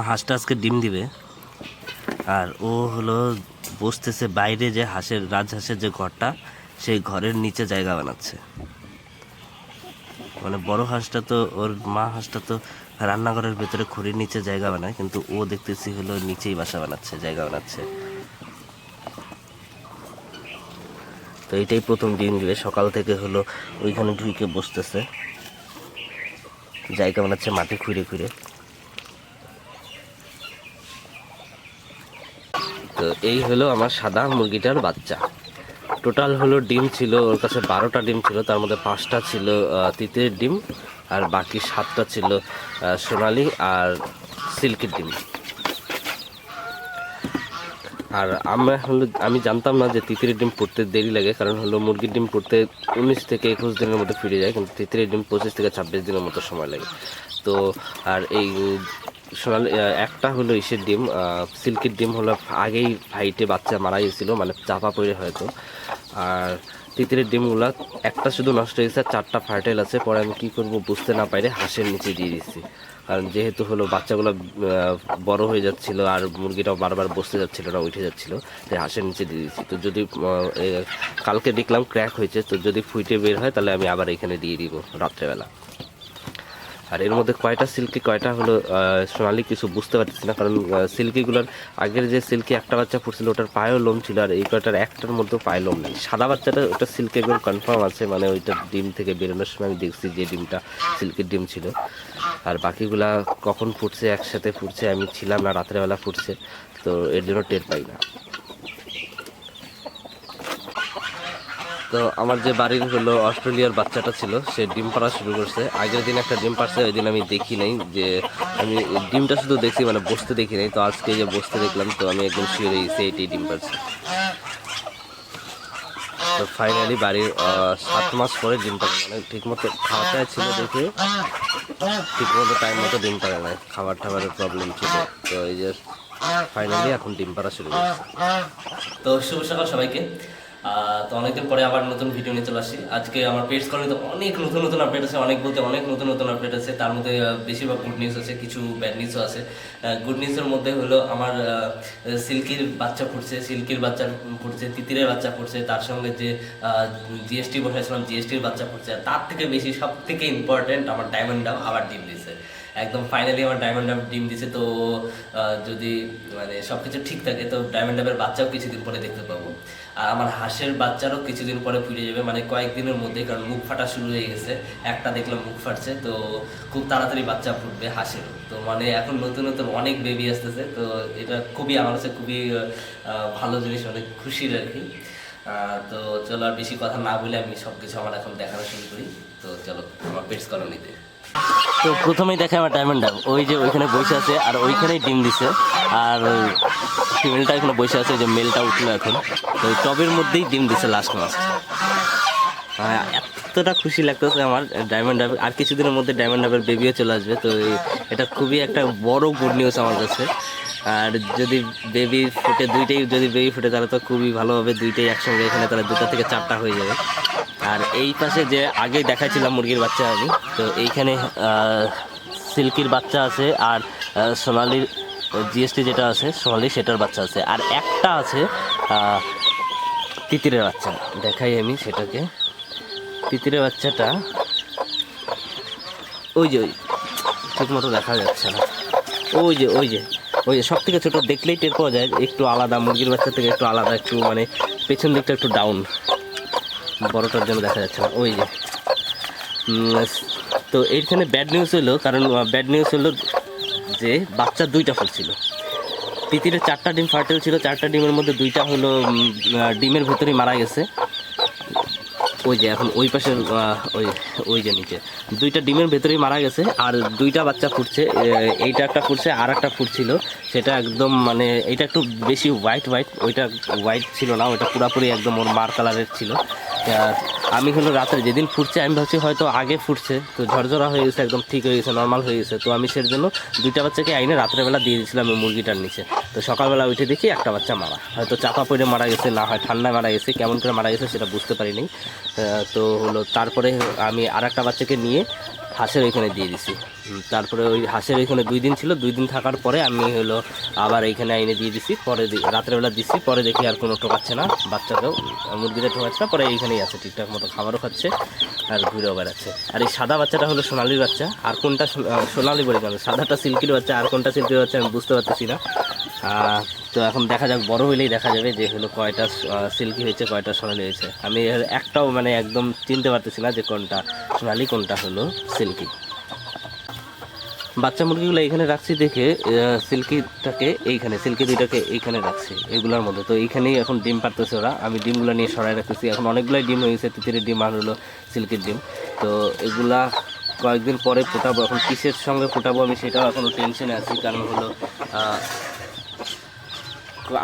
হাঁসটা আজকে ডিম দিবে। আর ও হলো বসতেছে বাইরে যে হাঁসের রাজহাঁসের যে ঘরটা, সেই ঘরের নিচে জায়গা বানাচ্ছে। মানে বড় হাঁসটা তো, ওর মা হাঁসটা তো রান্নাঘরের ভেতরে খড়ির নিচে জায়গা বানায়, কিন্তু ও দেখতেছি হলো নিচেই বাসা বানাচ্ছে, জায়গা বানাচ্ছে। তো এটাই প্রথম ডিম দিবে। সকাল থেকে হলো ওইখানে ঢুকে বসতেছে। জায়গা বানাচ্ছে মাটি খুঁড়ে খুঁড়ে। তো এই হলো আমার সাদা মুরগিটার বাচ্চা। টোটাল হলো ডিম ছিল, ওর কাছে বারোটা ডিম ছিল, তার মধ্যে পাঁচটা ছিল তিতের ডিম আর বাকি সাতটা ছিল সোনালি আর সিল্কের ডিম। আর আমরা হলো, আমি জানতাম না যে তিতিরের ডিম পড়তে দেরি লাগে, কারণ হলো মুরগির ডিম পড়তে উনিশ থেকে একুশ দিনের মধ্যে ফিরে যায়, কিন্তু তিতিরের ডিম পঁচিশ থেকে ছাব্বিশ দিনের মতো সময় লাগে। তো, আর এই সোনালি একটা হলো ইসের ডিম সিল্কের ডিম হলো আগেই ফাইটে বাচ্চা মারা গেছিল মানে চাপা পড়ে হয়তো আর তিতিরের ডিমগুলো একটা শুধু নষ্ট হয়েছে, আর চারটা ফার্টাইল আছে, পরে আমি কী করব বুঝতে না পারে হাঁসের নিচে দিয়ে দিচ্ছি। কারণ যেহেতু হলো বাচ্চাগুলো বড় হয়ে যাচ্ছিল আর মুরগিটাও বারবার বসতে যাচ্ছিল না, উঠে যাচ্ছিল, তাই হাঁসের নিচে দিয়ে দিচ্ছি। তো যদি কালকে দেখলাম ক্র্যাক হয়েছে, তো যদি ফুইটে বের হয়, তাহলে আমি আবার এখানে দিয়ে দিব রাত্রেবেলা। আর এর মধ্যে কয়টা সিল্কি, কয়টা হলো সোনালি কিছু বুঝতে পারতেছি না, কারণ সিল্কিগুলোর আগের যে সিল্কি একটা বাচ্চা ফুটছিল, ওটার পায়েও লোম ছিল, আর এই কয়টার একটার মধ্যে পায়ে লোম নেই। সাদা বাচ্চাটা, ওটা সিল্কি একদম কনফার্ম আছে মানে ওইটা ডিম থেকে বেরোনোর সময় আমি দেখছি যে ডিমটা সিল্কের ডিম ছিল। আর বাকিগুলা কখন ফুটছে, একসাথে ফুটছে, আমি ছিলাম না, রাত্রেবেলা ফুটছে, তো এর জন্য টের পাই না। তো আমার যে বাড়ির হলো অস্ট্রেলিয়ার বাচ্চাটা ছিল, সে ডিম পাড়া শুরু করছে। আগের দিন একটা ডিম পাড়ছে, ওই দিন আমি দেখি নাই যে আমি ডিমটা শুধু দেখছি মানে বসতে দেখি নাই। তো আজকে যে বসতে দেখলাম, তো আমি একদম শিওর হয়ে গেছি ডিম পাড়ছে। তো ফাইনালি বাড়ির সাত মাস পরে ডিম পাড়ে মানে ঠিকমতো খাওয়াতে ছিল দেখে, ঠিকমতো টাইম মতো ডিম পাড়ে না খাবার টাবারের প্রবলেম ছিল। তো এই যে ফাইনালি এখন ডিম পাড়া শুরু করছে। তো শুভ সকাল সবাইকে। তো অনেকদিন পরে আবার নতুন ভিডিও নিয়ে চলে আসি আজকে আমার পেটস কলোনিতে অনেক নতুন নতুন আপডেট আছে, অনেক বলতে অনেক নতুন নতুন আপডেট আছে। তার মধ্যে বেশিরভাগ গুড নিউজ আছে, কিছু ব্যাড নিউজও আছে। গুড নিউজের মধ্যে হলো আমার সিল্কির বাচ্চা ফুটছে সিল্কির বাচ্চা ফুটছে তিতিরের বাচ্চা ফুটছে তার সঙ্গে যে জিএসটি বসাইছিলাম জিএসটির বাচ্চা ফুটছে তার থেকে বেশি সব থেকে ইম্পর্টেন্ট আমার ডায়মন্ড ডাব আবার ডিম দিছে একদম ফাইনালি আমার ডায়মন্ড ডাব ডিম দিছে তো যদি মানে সব কিছু ঠিক থাকে, তো ডায়মন্ড ডাবের বাচ্চাও কিছুদিন পরে দেখতে পাবো। আর আমার হাঁসের বাচ্চারও কিছুদিন পরে ফিরে যাবে মানে কয়েকদিনের মধ্যে কারণ মুখ ফাটা শুরু হয়ে গেছে। একটা দেখলাম মুখ ফাটছে, তো খুব তাড়াতাড়ি বাচ্চা ফুটবে হাঁসেরও। তো মানে এখন নতুন নতুন অনেক বেবি আসতেছে, তো এটা খুবই, আমার কাছে খুবই ভালো জিনিস, অনেক খুশির আর কি। তো চলো আর বেশি কথা না বলে আমি সব কিছু আমার এখন দেখানো শুরু করি। তো চলো, আমার পেটস কলোনিতে তো প্রথমেই দেখে আমার ডায়মন্ড ডাব ওই যে ওইখানে বসে আছে, আর ওইখানেই ডিম দিছে। আর ফিমেলটা এখানে বসে আছে, যে মেলটা উঠল এখন। তো ওই টবের মধ্যেই ডিম দিছে লাস্ট মাস এতটা খুশি লাগতেছে আমার ডায়মন্ড ডাব আর কিছুদিনের মধ্যে ডায়মন্ড ডাবের বেবিও চলে আসবে। তো এটা খুবই একটা বড় গুড নিউজ আমার কাছে। আর যদি বেবি ফুটে দুইটাই, যদি বেবি ফুটে, তাহলে তো খুবই ভালো হবে। দুইটাই একসঙ্গে এখানে, তাহলে দুটো থেকে চারটা হয়ে যাবে। আর এই পাশে যে আগে দেখাচ্ছিলাম মুরগির বাচ্চা আমি, তো এইখানে সিল্কির বাচ্চা আছে আর সোনালির জিএসটি যেটা আছে, সোনালি সেটার বাচ্চা আছে। আর একটা আছে তিতিরের বাচ্চা। দেখাই আমি সেটাকে। তিতিরের বাচ্চাটা, ওই যে, ওই ঠিক মতো দেখা যাচ্ছে না। ওই যে ওই যে ওই সব থেকে ছোটো দেখলেই টের পাওয়া যায়, একটু আলাদা, মুরগির বাচ্চা থেকে একটু আলাদা, একটু মানে পেছন দিকটা একটু ডাউন বড়টার জন্য দেখা যাচ্ছে না, ওই যে। তো এইখানে ব্যাড নিউজ হলো, কারণ ব্যাড নিউজ হলো যে বাচ্চা দুইটা ফুটছিল তিতিরের চারটা ডিম ফার্টেল ছিল, চারটা ডিমের মধ্যে দুইটা হলো ডিমের ভিতরেই মারা গেছে। ওই যে এখন ওই পাশে আহ, ওই ওই যে নিচে। দুইটা ডিমের ভেতরেই মারা গেছে আর দুইটা বাচ্চা ফুটছে এইটা একটা ফুটছে আর একটা ফুটছিল। সেটা একদম মানে এইটা একটু বেশি হোয়াইট হোয়াইট ওইটা হোয়াইট ছিল না ওইটা পুরাপুরি একদম ওর মার কালারের ছিল। আমি হলো রাতে যেদিন ফুটছে আমি ভাবছি হয়তো আগে ফুটছে তো ঝরঝরা হয়ে গেছে একদম ঠিক হয়ে গেছে নর্মাল হয়ে গেছে। তো আমি সের জন্য দুইটা বাচ্চাকে আইনে রাত্রেবেলা দিয়ে দিয়েছিলাম মুরগিটার নিচে। তো সকালবেলা উঠে দেখি একটা বাচ্চা মারা। হয়তো চাপা পড়ে মারা গেছে, না হয় ঠান্ডায় মারা গেছে, কেমন করে মারা গেছে সেটা বুঝতে পারিনি। তো হলো তারপরে আমি আর একটা বাচ্চাকে নিয়ে হাঁসের ওইখানে দিয়ে দিছি। তারপরে ওই হাঁসের ওইখানে দুই দিন ছিল, দুই দিন থাকার পরে আমি হলো আবার এইখানে এনে দিয়ে দিছি, পরে রাত্রেবেলা দিচ্ছি পরে দেখি আর কোনো টোকাচ্ছে না, বাচ্চাকেও মুরগিটা টোকাচ্ছে না, পরে এইখানেই আছে, ঠিকঠাক মতো খাবারও খাচ্ছে আর ঘুরেও বেড়াচ্ছে। আর এই সাদা বাচ্চাটা হলো সোনালির বাচ্চা, আর কোনটা সোনালি বলে কেন সাদাটা সিল্কির বাচ্চা, আর কোনটা সিল্কির বাচ্চা আমি বুঝতে পারতেছি না। তো এখন দেখা যাক, বড় হইলেই দেখা যাবে যে হলো কয়টা সিল্কি হয়েছে, কয়টা সোনালি হয়েছে। আমি একটাও মানে একদম চিনতে পারতেছি না যে কোনটা সোনালি, কোনটা হলো সিল্কি বাচ্চা মুরগিগুলো এখানে রাখছি দেখে সিল্কিটাকে এইখানে সিল্কি দুইটাকে এইখানে রাখছি, এগুলোর মধ্যে। তো এইখানেই এখন ডিম পারতেছে ওরা। আমি ডিমগুলো নিয়ে সরাই রাখতেছি। এখন অনেকগুলাই ডিম হয়েছে, তিতিরের ডিম আর হলো সিল্কির ডিম। তো এগুলা কয়েকদিন পরে ফোটাবো। এখন কিসের সঙ্গে ফোটাবো আমি সেটাও এখনও টেনশনে আছি। কারণ হলো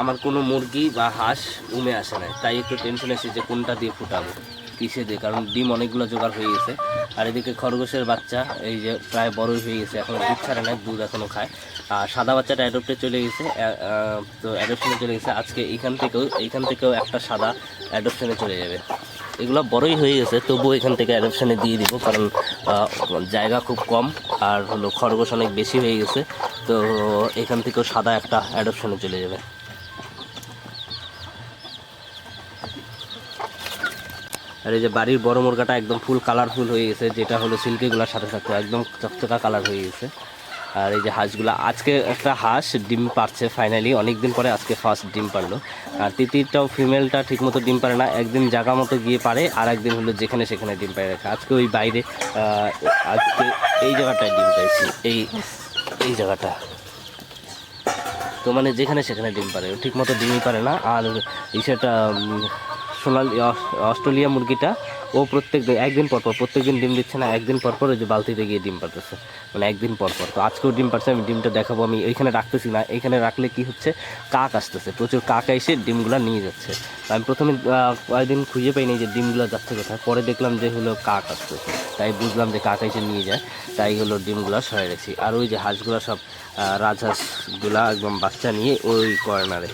আমার কোনো মুরগি বা হাঁস উমে আসে না তাই একটু টেনশন আছে যে কোনটা দিয়ে ফুটাবো, কিসে দিয়ে? কারণ ডিম অনেকগুলো জোগাড় হয়ে গেছে। আর এদিকে খরগোশের বাচ্চা, এই যে প্রায় বড়ই হয়ে গেছে, এখন দুধ ছাড়ে না দুধ এখনও খায়। আর সাদা বাচ্চাটা অ্যাডপ্টে চলে গেছে তো অ্যাডপশনে চলে গেছে। আজকে এখান থেকেও এইখান থেকেও একটা সাদা অ্যাডপশনে চলে যাবে। এগুলো বড়ই হয়ে গেছে, তবুও এখান থেকে অ্যাডপশনে দিয়ে দিব, কারণ জায়গা খুব কম। আর হলো খরগোশ অনেক বেশি হয়ে গেছে, তো এখান থেকেও সাদা একটা অ্যাডপশনে চলে যাবে। আর এই যে বাড়ির বড় মুরগাটা একদম ফুল কালারফুল হয়ে গেছে, যেটা হলো সিল্কিগুলোর সাথে সাথে একদম চকচকা কালার হয়ে গেছে। আর এই যে হাঁসগুলো, আজকে একটা হাঁস ডিম পারছে ফাইনালি অনেক দিন পরে আজকে ফার্স্ট ডিম পারল আর তিতিরটাও ফিমেলটা ঠিকমতো ডিম পারে না, একদিন জায়গা মতো গিয়ে পারে আর একদিন হলো যেখানে সেখানে ডিম পারে রাখে। আজকে ওই বাইরে আজকে এই জায়গাটায় ডিম পাইছি, এই এই জায়গাটা। তো মানে যেখানে সেখানে ডিম পারে ঠিক মতো ডিমই পারে না, আর ইসেটা সোনালি অস্ট্রেলিয়া মুরগিটা, ও প্রত্যেক একদিন পরপর পর, প্রত্যেক দিন ডিম দিচ্ছে না, একদিন পর পর ওই যে বালতিতে গিয়ে ডিম পারতেছে মানে একদিন পর পর। তো আজকেও ডিম পারছে আমি ডিমটা দেখাবো, আমি এইখানে রাখতেছি না। এইখানে রাখলে কি হচ্ছে, কাক আসতেছে, প্রচুর কাক এসে ডিমগুলো নিয়ে যাচ্ছে। আমি প্রথমে কয়েকদিন খুঁজে পাইনি যে ডিমগুলো যাচ্ছে কোথায়, পরে দেখলাম যে হলো কাক আসতেছে। তাই বুঝলাম যে কাক এসে নিয়ে যায়, তাই হলো ডিমগুলো সরে রাখছি। আর ওই যে হাঁসগুলো সব রাজহাঁসগুলা একদম বাচ্চা নিয়ে ওই কর্নারে।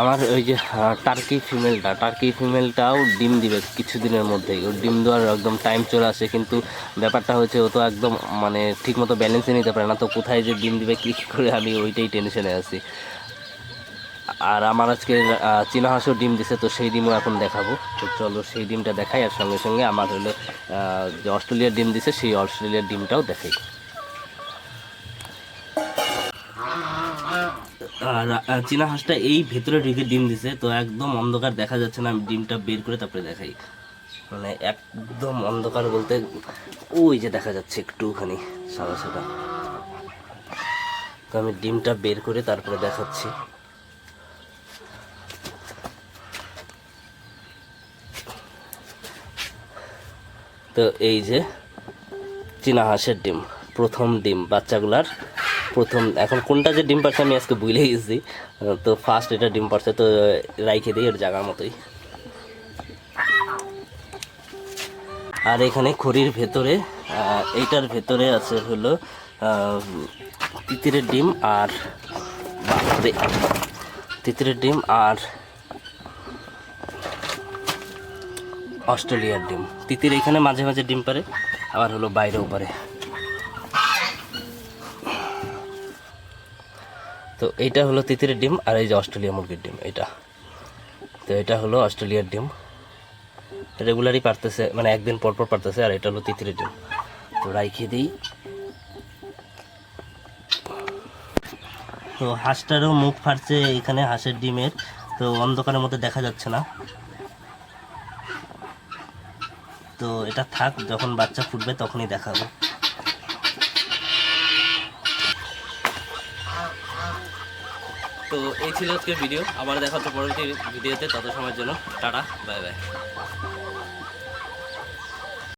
আমার ওই যে টার্কি ফিমেলটা টার্কি ফিমেলটাও ডিম দিবে কিছুদিনের মধ্যেই। ওর ডিম দেওয়ার একদম টাইম চলে আসে, কিন্তু ব্যাপারটা হচ্ছে ও তো একদম মানে ঠিকমতো ব্যালেন্সে নিতে পারে না, তো কোথায় যে ডিম দিবে, কী করে আমি ওইটাই টেনশনে আছি। আর আমার আজকে চীনা হাঁসও ডিম দিছে, তো সেই ডিমও এখন দেখাবো। তো চলো সেই ডিমটা দেখাই, আর সঙ্গে সঙ্গে আমার হলো যে অস্ট্রেলিয়ার ডিম দিছে, সেই অস্ট্রেলিয়ার ডিমটাও দেখাই। চীনা হাঁসটা এই ভেতরে ঢুকে ডিম দিছে, তো একদম অন্ধকার দেখা যাচ্ছে না, আমি ডিমটা বের করে তারপরে দেখাই। মানে একদম অন্ধকার বলতে, ওই যে দেখা যাচ্ছে একটুখানি সাদা সাদা। তো আমি ডিমটা বের করে তারপরে দেখাচ্ছি। তো এই যে চীনা হাঁসের ডিম, প্রথম ডিম, বাচ্চাগুলার প্রথম, এখন কোনটা যে ডিম পারছে আমি আজকে ভুলে গেছি। তো ফার্স্ট এটা ডিম পারছে, তো রাইখে দিই এর জায়গার মতোই। আর এখানে খড়ির ভেতরে এইটার ভেতরে আছে হলো তিতিরের ডিম আর তিতিরের ডিম আর অস্ট্রেলিয়ার ডিম। তিতির এখানে মাঝে মাঝে ডিম পারে, আবার হলো বাইরেও পারে। তো এইটা হলো তিতিরের ডিম আর এই যে অস্ট্রেলিয়া মুরগির ডিম, এটা। তো এটা হলো অস্ট্রেলিয়ার ডিম। রেগুলারই পারতেছে মানে একদিন পর পর পারতেছে আর এটা হলো তিতিরের ডিম। তো রাইখে দিই। তো হাঁসটারও মুখ ফাটছে এখানে হাঁসের ডিমের, তো অন্ধকারের মধ্যে দেখা যাচ্ছে না। তো এটা থাক, যখন বাচ্চা ফুটবে তখনই দেখাবো। তো এই ছিল আজকের ভিডিও আবার দেখা হচ্ছে পরবর্তী ভিডিওতে তত সময়ের জন্য টাটা, বাই বাই।